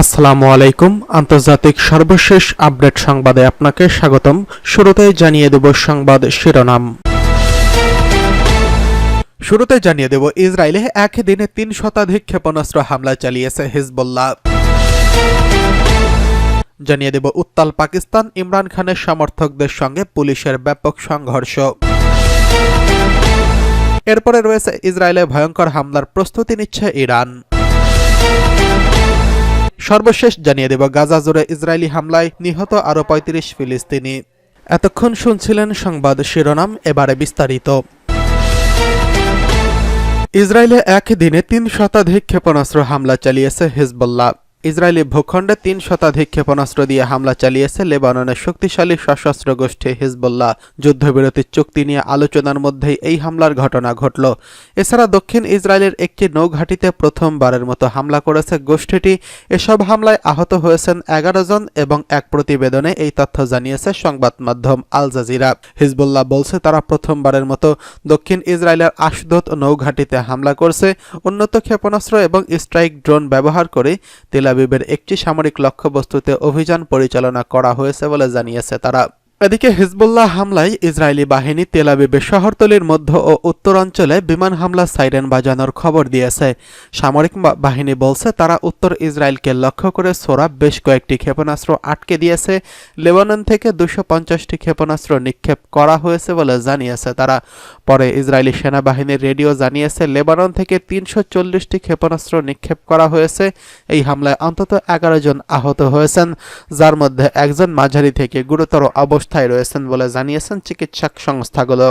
আসসালামু আলাইকুম। আন্তর্জাতিক সর্বশেষ আপডেট সংবাদে আপনাকে স্বাগতম। শুরুতেই জানিয়ে দেব সংবাদ শিরোনাম। শুরুতে জানিয়ে দেব ইসরায়েলে এক দিনে তিন শতাধিক ক্ষেপণাস্ত্র হামলা চালিয়েছে হিজবুল্লাহ। জানিয়ে দেব উত্তাল পাকিস্তান ইমরান খানের সমর্থকদের সঙ্গে পুলিশের ব্যাপক সংঘর্ষ। এরপরে রয়েছে ইসরায়েলে ভয়ঙ্কর হামলার প্রস্তুতি নিচ্ছে ইরান। সর্বশেষ জানিয়ে দেব, গাজা জুড়ে ইসরায়েলি হামলায় নিহত আরও পঁয়ত্রিশ ফিলিস্তিনি। এতক্ষণ শুনছিলেন সংবাদ শিরোনাম, এবারে বিস্তারিত। ইসরায়েলে এক দিনে তিন শতাধিক ক্ষেপণাস্ত্র হামলা চালিয়েছে হিজবুল্লাহ। ইসরায়েলি ভূখণ্ডে তিন শতাধিক ক্ষেপণাস্ত্র দিয়ে হামলা চালিয়েছে লেবাননের শক্তিশালী সশস্ত্র গোষ্ঠী হিজবুল্লাহ। যুদ্ধবিরতির চুক্তি নিয়ে আলোচনার মধ্যেই এই হামলার ঘটনা ঘটল। এছাড়া দক্ষিণ ইসরায়েলের একটি নৌঘাটিতে প্রথমবারের মতো হামলা করেছে গোষ্ঠীটি। এসব হামলায় আহত হয়েছেন এগারো জন এবং এক প্রতিবেদনে এই তথ্য জানিয়েছে সংবাদ মাধ্যম আল জাজিরা। হিজবুল্লাহ বলছে, তারা প্রথমবারের মতো দক্ষিণ ইসরায়েলের আশদত নৌঘাটিতে হামলা করছে। উন্নত ক্ষেপণাস্ত্র এবং স্ট্রাইক ড্রোন ব্যবহার করে তেল আবিবের একটি সামরিক লক্ষ্যবস্তুতে অভিযান পরিচালনা করা হয়েছে বলে জানিয়েছে তারা। এদিকে হিজবুল্লাহ হামলায় ইসরায়েলি বাহিনী তেল আবিবের শহরতলির মধ্য ও উত্তরাঞ্চলে বিমান হামলা সাইরেন বাজানোর খবর দিয়েছে। সামরিক বাহিনী বলছে তারা উত্তর ইসরায়েলকে লক্ষ্য করে সোরা বেশ কয়েকটি ক্ষেপণাস্ত্র আটকে দিয়েছে। লেবানন থেকে দুশো পঞ্চাশটি ক্ষেপণাস্ত্র নিক্ষেপ করা হয়েছে বলে জানিয়েছে তারা। পরে ইসরায়েলি সেনাবাহিনীর রেডিও জানিয়েছে, লেবানন থেকে তিনশো চল্লিশটি ক্ষেপণাস্ত্র নিক্ষেপ করা হয়েছে। এই হামলায় অন্তত এগারো জন আহত হয়েছেন, যার মধ্যে একজন মাঝারি থেকে গুরুতর অবস্থায় রয়েছেন বলে জানিয়েছেন চিকিৎসক সংস্থাগুলো।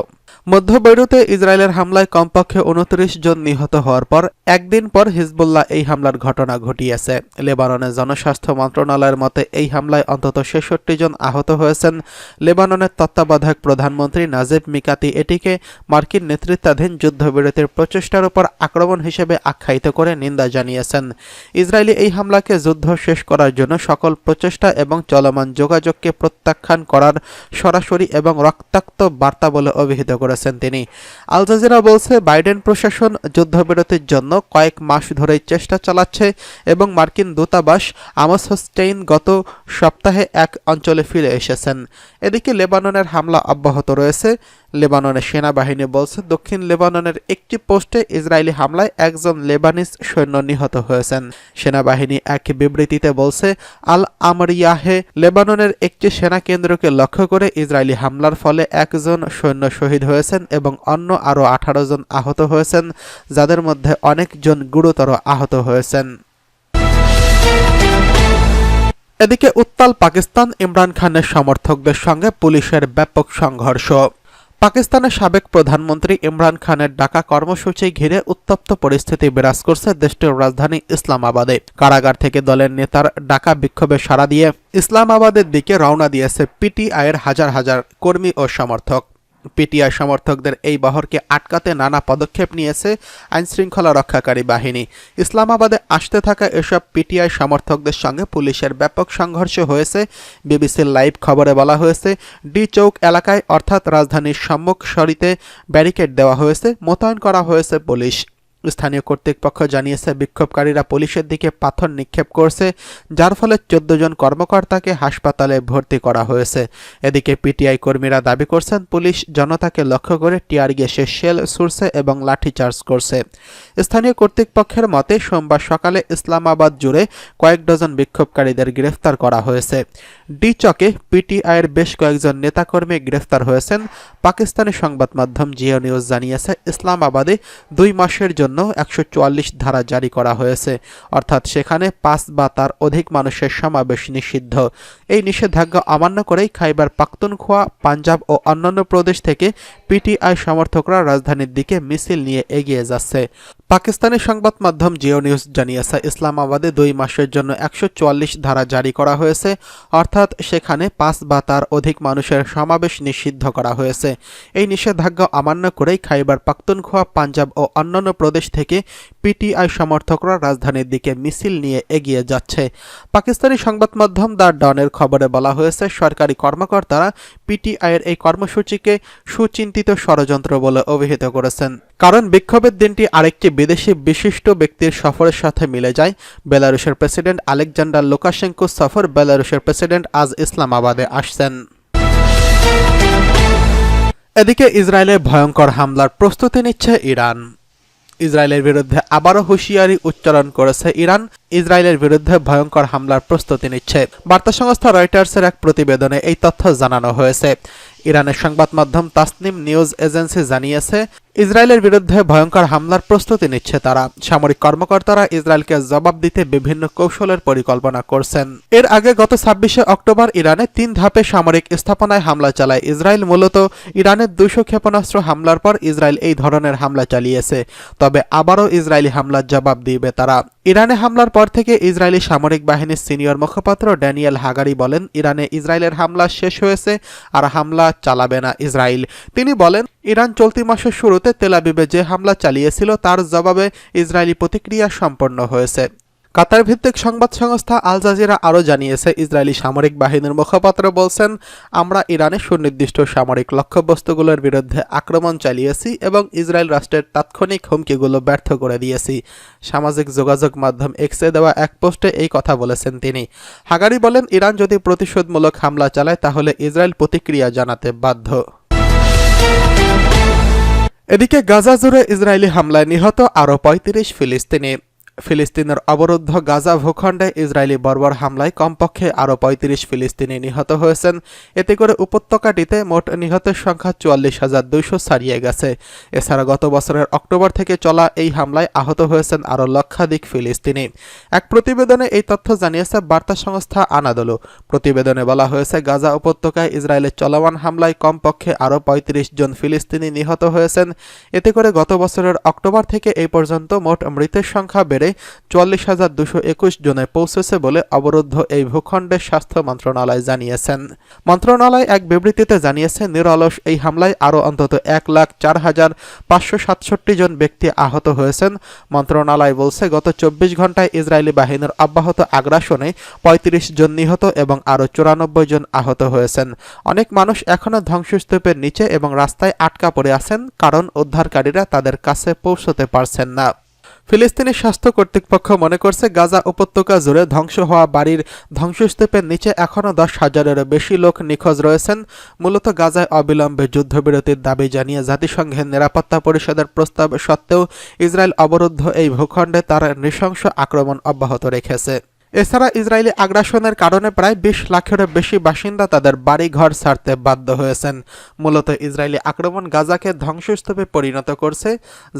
মধ্য বৈরুতে ইসরায়েলের হামলায় কমপক্ষে উনত্রিশ জন নিহত হওয়ার পর একদিন পর হিজবুল্লাহ এই হামলার ঘটনা ঘটিয়েছে। লেবাননের জনস্বাস্থ্য মন্ত্রণালয়ের মতে এই হামলায় অন্তত ছেষট্টি জন আহত হয়েছেন। লেবাননের তত্ত্বাবধায়ক প্রধানমন্ত্রী নাজিব মিকাতি এটিকে মার্কিন নেতৃত্বাধীন যুদ্ধবিরতির প্রচেষ্টার উপর আক্রমণ হিসেবে আখ্যায়িত করে নিন্দা জানিয়েছেন। ইসরায়েলি এই হামলাকে যুদ্ধ শেষ করার জন্য সকল প্রচেষ্টা এবং চলমান যোগাযোগকে প্রত্যাখ্যান করার সরাসরি এবং রক্তাক্ত বার্তা বলে অভিহিত করেছেন তিনি। আল জাজিরা বলছে, বাইডেন প্রশাসন যুদ্ধবিরতির জন্য কয়েক মাস ধরেই চেষ্টা চালাচ্ছে এবং মার্কিন দূতাবাস আমস হোস্টেইন গত সপ্তাহে এক অঞ্চলে ফিরে এসেছেন। এদিকে লেবাননের হামলা অব্যাহত রয়েছে। লেবাননের সেনাবাহিনী বলছে, দক্ষিণ লেবাননের একটি পোস্টে ইসরায়েলি হামলায় একজন লেবানিস সৈন্য নিহত হয়েছেন। সেনাবাহিনী এক বিবৃতিতে বলছে, আল আমরিয়াহে লেবাননের একটি সেনা কেন্দ্রকে লক্ষ্য করে ইসরায়েলি হামলার ফলে একজন সৈন্য শহীদ হয়েছেন এবং অন্য আরও আঠারো জন আহত হয়েছেন, যাদের মধ্যে অনেকজন গুরুতর আহত হয়েছেন। এদিকে উত্তাল পাকিস্তান ইমরান খানের সমর্থকদের সঙ্গে পুলিশের ব্যাপক সংঘর্ষ। পাকিস্তানের সাবেক প্রধানমন্ত্রী ইমরান খানের ডাকা কর্মসূচি ঘিরে উত্তপ্ত পরিস্থিতি বিরাজ করছে দেশটির রাজধানী ইসলামাবাদে। কারাগার থেকে দলের নেতার ডাকা বিক্ষোভে সাড়া দিয়ে ইসলামাবাদের দিকে রওনা দিয়েছে পিটিআইয়ের হাজার হাজার কর্মী ও সমর্থক। পিটিআই সমর্থকদের এই বহরকে আটকাতে নানা পদক্ষেপ নিয়েছে আইনশৃঙ্খলা রক্ষাকারী বাহিনী। ইসলামাবাদে আসতে থাকা এসব পিটিআই সমর্থকদের সঙ্গে পুলিশের ব্যাপক সংঘর্ষ হয়েছে। বিবিসির লাইভ খবরে বলা হয়েছে, ডি চৌক এলাকায় অর্থাৎ রাজধানীর সম্মুখ সরিতে ব্যারিকেড দেওয়া হয়েছে, মোতায়েন করা হয়েছে পুলিশ। স্থানীয় কর্তৃপক্ষ জানিয়েছে, বিক্ষোভকারীরা পুলিশের দিকে পাথর নিক্ষেপ করছে, যার ফলে চোদ্দ জন কর্মকর্তাকে হাসপাতালে ভর্তি করা হয়েছে। এদিকে পিটিআই কর্মীরা দাবি করছেন, পুলিশ জনতাকে লক্ষ্য করে টিয়ার গ্যাসের শেল ছুড়ছে এবং লাঠিচার্জ করছে। স্থানীয় কর্তৃপক্ষের মতে, সোমবার সকালে ইসলামাবাদ জুড়ে কয়েক ডজন বিক্ষোভকারীদের গ্রেফতার করা হয়েছে। ডি চকে পিটিআইয়ের বেশ কয়েকজন নেতাকর্মী গ্রেফতার হয়েছেন, পাকিস্তানি সংবাদ মাধ্যম জিও নিউজ জানিয়েছে, ইসলামাবাদে দুই মাসের জন্য একশো চুয়াল্লিশ ধারা জারি করা হয়েছে। অর্থাৎ সেখানে পাঁচ বা তার অধিক মানুষের সমাবেশ নিষিদ্ধ। এই নিষেধাজ্ঞা অমান্য করেই খাইবার পাখতুনখোয়া, পাঞ্জাব ও অন্যান্য প্রদেশ থেকে পিটিআই সমর্থকরা রাজধানীর দিকে মিছিল নিয়ে এগিয়ে যাচ্ছে। পাকিস্তানি সংবাদ মাধ্যম জিও নিউজ জানিয়েছে, ইসলামাবাদে দুই মাসের জন্য একশো চুয়াল্লিশ ধারা জারি করা হয়েছে। অর্থাৎ সেখানে পাঁচ বা তার অধিক মানুষের সমাবেশ নিষিদ্ধ করা হয়েছে। এই নিষেধাজ্ঞা অমান্য করেই খাইবার পাখতুনখোয়া, পাঞ্জাব ও অন্যান্য প্রদেশ বাংলাদেশ থেকে পিটিআই সমর্থকরা রাজধানীর দিকে মিছিল নিয়ে এগিয়ে যাচ্ছে। পাকিস্তানি সংবাদ মাধ্যম দ্য ডনের খবরে বলা হয়েছে, সরকারি কর্মকর্তারা পিটিআইয়ের এই কর্মসূচিকে সুচিন্তিত ষড়যন্ত্র বলে অভিহিত করেছেন। কারণ বিক্ষোভের দিনটি আরেকটি বিদেশি বিশিষ্ট ব্যক্তির সফরের সাথে মিলে যায়। বেলারুশের প্রেসিডেন্ট আলেকজান্ডার লুকাশেঙ্কো সফর বেলারুশের প্রেসিডেন্ট আজ ইসলামাবাদে আসছেন। এদিকে ইসরায়েলের ভয়ঙ্কর হামলার প্রস্তুতি নিচ্ছে ইরান। ইসরায়েলের বিরুদ্ধে আবারও হুঁশিয়ারি উচ্চারণ করেছে ইরান। ইসরায়েলের বিরুদ্ধে ভয়ঙ্কর হামলার প্রস্তুতি নিচ্ছে। বার্তা সংস্থা রয়টার্সের এক প্রতিবেদনে এই তথ্য জানানো হয়েছে। ইরানের সংবাদ মাধ্যম তাসনিম নিউজ এজেন্সি জানিয়েছে, ইসরায়েলের বিরুদ্ধে ভয়ঙ্কর হামলার প্রস্তুতি নিচ্ছে তারা। সামরিক কর্মকর্তারা ইসরায়েলকে জবাব দিতে বিভিন্ন কৌশলের পরিকল্পনা করছেন। এর আগে গত ছাব্বিশে অক্টোবর ইরানে তিন ধাপে সামরিক স্থাপনায় হামলা চালায়। ইসরায়েল মূলত ইরানের দুশো ক্ষেপণাস্ত্র হামলার পর ইসরায়েল এই ধরনের হামলা চালিয়েছে। তবে আবারও ইসরায়েলি হামলার জবাব দিবে তারা। ইরানে হামলার পর থেকে ইসরায়েলি সামরিক বাহিনীর সিনিয়র মুখপাত্র ড্যানিয়েল হাগারি বলেন, ইরানে ইসরায়েলের হামলা শেষ হয়েছে আর হামলা চালাবে না ইসরায়েল। তিনি বলেন, ইরান চলতি মাসের শুরুতে তেলাবিবে যে হামলা চালিয়েছিল তার জবাবে ইসরায়েলি প্রতিক্রিয়া সম্পন্ন হয়েছে। কাতার ভিত্তিক সংবাদ সংস্থা আল জাজিরা আরও জানিয়েছে, ইসরায়েলি সামরিক বাহিনীর মুখপাত্র বলছেন, আমরা ইরানের সুনির্দিষ্ট সামরিক লক্ষ্যবস্তুগুলোর বিরুদ্ধে আক্রমণ চালিয়েছি এবং ইসরায়েল রাষ্ট্রের তাৎক্ষণিক হুমকিগুলো ব্যর্থ করে দিয়েছি। সামাজিক যোগাযোগ মাধ্যম এক্সে দেওয়া এক পোস্টে এই কথা বলেছেন তিনি। হাগারি বলেন, ইরান যদি প্রতিশোধমূলক হামলা চালায়, তাহলে ইসরায়েল প্রতিক্রিয়া জানাতে বাধ্য। এদিকে গাজা জুড়ে ইসরায়েলি হামলায় নিহত আরও পঁয়ত্রিশ ফিলিস্তিনি। ফিলিস্তিনের অবরুদ্ধ গাজা ভূখণ্ডে ইসরায়েলি বর্বর হামলায় কমপক্ষে আরও পঁয়ত্রিশ ফিলিস্তিনি নিহত হয়েছেন। এতে করে উপত্যকাটিতে মোট নিহতের সংখ্যা চুয়াল্লিশ হাজার দুইশো ছাড়িয়ে গেছে। এছাড়া গত বছরের অক্টোবর থেকে চলা এই হামলায় আহত হয়েছেন আরও লক্ষাধিক ফিলিস্তিনি। এক প্রতিবেদনে এই তথ্য জানিয়েছে বার্তা সংস্থা আনাদলু। প্রতিবেদনে বলা হয়েছে, গাজা উপত্যকায় ইসরায়েলের চলমান হামলায় কমপক্ষে আরও পঁয়ত্রিশ জন ফিলিস্তিনি নিহত হয়েছেন। এতে করে গত বছরের অক্টোবর থেকে এই পর্যন্ত মোট মৃতের সংখ্যা বেড়ে চুয়াল্লিশ হাজার দুশো একুশ জনে পৌঁছেছে বলে অবরুদ্ধ এই ভূখণ্ডের স্বাস্থ্য মন্ত্রণালয় জানিয়েছেন। মন্ত্রণালয় এক বিবৃতিতে জানিয়েছে, নিরলস এই হামলায় আরও অন্তত এক লাখ চার হাজার পাঁচশো সাতষট্টি জন ব্যক্তি আহত হয়েছেন। মন্ত্রণালয় বলছে, গত চব্বিশ ঘন্টায় ইসরায়েলি বাহিনীর অব্যাহত আগ্রাসনে পঁয়ত্রিশ জন নিহত এবং আরও চুরানব্বই জন আহত হয়েছেন। অনেক মানুষ এখনও ধ্বংসস্তূপের নিচে এবং রাস্তায় আটকা পড়ে আছেন, কারণ উদ্ধারকারীরা তাদের কাছে পৌঁছতে পারছেন না। ফিলিস্তিনি স্বাস্থ্য কর্তৃপক্ষ মনে করছে গাজা উপত্যকা জুড়ে ধ্বংস হওয়া বাড়ির ধ্বংসস্তূপের নিচে এখনও দশ হাজারেরও বেশি লোক নিখোঁজ রয়েছেন। মূলত গাজায় অবিলম্বে যুদ্ধবিরতির দাবি জানিয়ে জাতিসংঘের নিরাপত্তা পরিষদের প্রস্তাব সত্ত্বেও ইসরায়েল অবরুদ্ধ এই ভূখণ্ডে তার নৃশংস আক্রমণ অব্যাহত রেখেছে। এছাড়া ইসরায়েলি আগ্রাসনের কারণে প্রায় বিশ লাখেরও বেশি বাসিন্দা তাদের বাড়িঘর ছাড়তে বাধ্য হয়েছেন। মূলত ইসরায়েলি আক্রমণ গাজাকে ধ্বংসস্তূপে পরিণত করছে।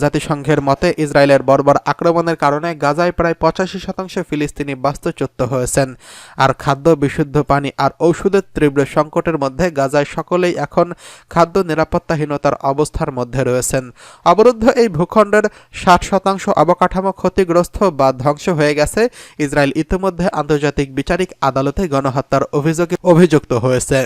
জাতিসংঘের মতে ইসরায়েলের বর্বর আক্রমণের কারণে গাজায় প্রায় পঁচাশি শতাংশ ফিলিস্তিনি বাস্তুচ্যুত হয়েছেন। আর খাদ্য, বিশুদ্ধ পানি আর ঔষধের তীব্র সংকটের মধ্যে গাজায় সকলেই এখন খাদ্য নিরাপত্তাহীনতার অবস্থার মধ্যে রয়েছেন। অবরুদ্ধ এই ভূখণ্ডের ষাট শতাংশ অবকাঠামো ক্ষতিগ্রস্ত বা ধ্বংস হয়ে গেছে। ইসরায়েল ইতিমধ্যে আন্তর্জাতিক বিচারিক আদালতে গণহত্যার অভিযোগে অভিযুক্ত হয়েছে।